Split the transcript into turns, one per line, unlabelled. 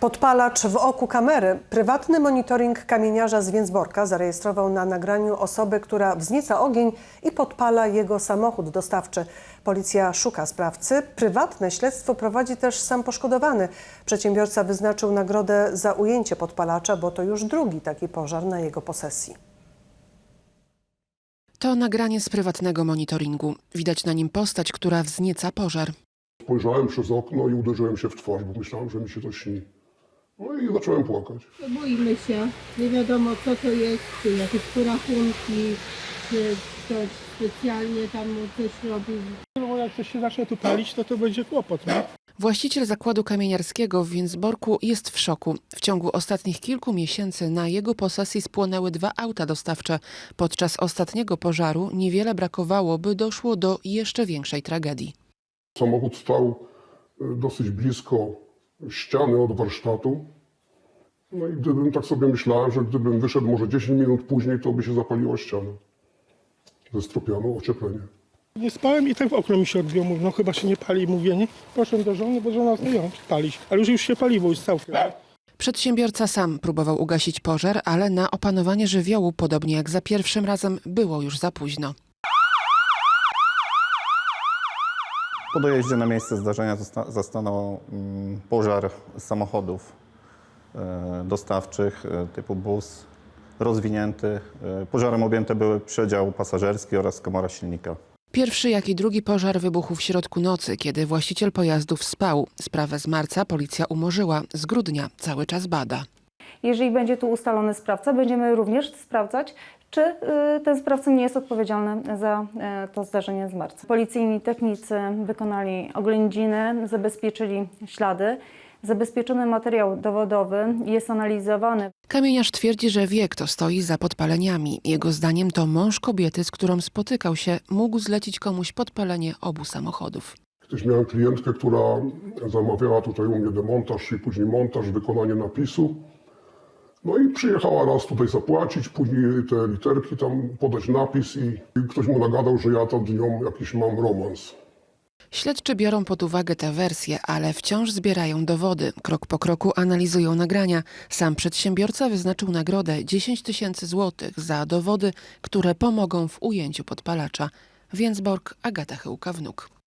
Podpalacz w oku kamery. Prywatny monitoring kamieniarza z Więcborka zarejestrował na nagraniu osobę, która wznieca ogień i podpala jego samochód dostawczy. Policja szuka sprawcy. Prywatne śledztwo prowadzi też sam poszkodowany. Przedsiębiorca wyznaczył nagrodę za ujęcie podpalacza, bo to już drugi taki pożar na jego posesji.
To nagranie z prywatnego monitoringu. Widać na nim postać, która wznieca pożar.
Spojrzałem przez okno i uderzyłem się w twarz, bo myślałem, że mi się to śni. No i zacząłem płakać.
Boimy się, nie wiadomo co to jest, czy jakieś porachunki, czy ktoś specjalnie tam mu coś robił.
No bo jak coś się zacznie tu palić, to to będzie kłopot, nie?
Właściciel zakładu kamieniarskiego w Więcborku jest w szoku. W ciągu ostatnich kilku miesięcy na jego posesji spłonęły dwa auta dostawcze. Podczas ostatniego pożaru niewiele brakowało, by doszło do jeszcze większej tragedii.
Samochód stał y, dosyć blisko ściany od warsztatu. No i gdybym tak sobie myślałem, że gdybym wyszedł może 10 minut później, to by się zapaliła ściana. Zestropiano ocieplenie.
Nie spałem i tak w okno mi się odbiło. Mówię, no chyba się nie pali. Mówię, nie? Poszedłem do żony, bo żona chce ją palić. Ale już, już się paliło, już całkiem.
Przedsiębiorca sam próbował ugasić pożar, ale na opanowanie żywiołu, podobnie jak za pierwszym razem, było już za późno.
Po dojeździe na miejsce zdarzenia zosta- zastanął mm, pożar samochodów e, dostawczych e, typu bus rozwinięty. E, Pożarem objęte były przedział pasażerski oraz komora silnika.
Pierwszy, jak i drugi pożar wybuchł w środku nocy, kiedy właściciel pojazdów spał. Sprawę z marca policja umorzyła, z grudnia cały czas bada.
Jeżeli będzie tu ustalony sprawca, będziemy również sprawdzać, czy y, ten sprawca nie jest odpowiedzialny za y, to zdarzenie z marca. Policyjni technicy wykonali oględziny, zabezpieczyli ślady. Zabezpieczony materiał dowodowy jest analizowany.
Kamieniarz twierdzi, że wie, kto stoi za podpaleniami. Jego zdaniem to mąż kobiety, z którą spotykał się, mógł zlecić komuś podpalenie obu samochodów.
Kiedyś miałem klientkę, która zamawiała tutaj u mnie demontaż i później montaż, wykonanie napisu. No i przyjechała raz tutaj zapłacić, później te literki tam podać napis i ktoś mu nagadał, że ja tam z nią jakiś mam romans.
Śledczy biorą pod uwagę tę wersję, ale wciąż zbierają dowody. Krok po kroku analizują nagrania. Sam przedsiębiorca wyznaczył nagrodę 10 tysięcy złotych za dowody, które pomogą w ujęciu podpalacza. Więcborg, Agata Chyłka-Wnuk.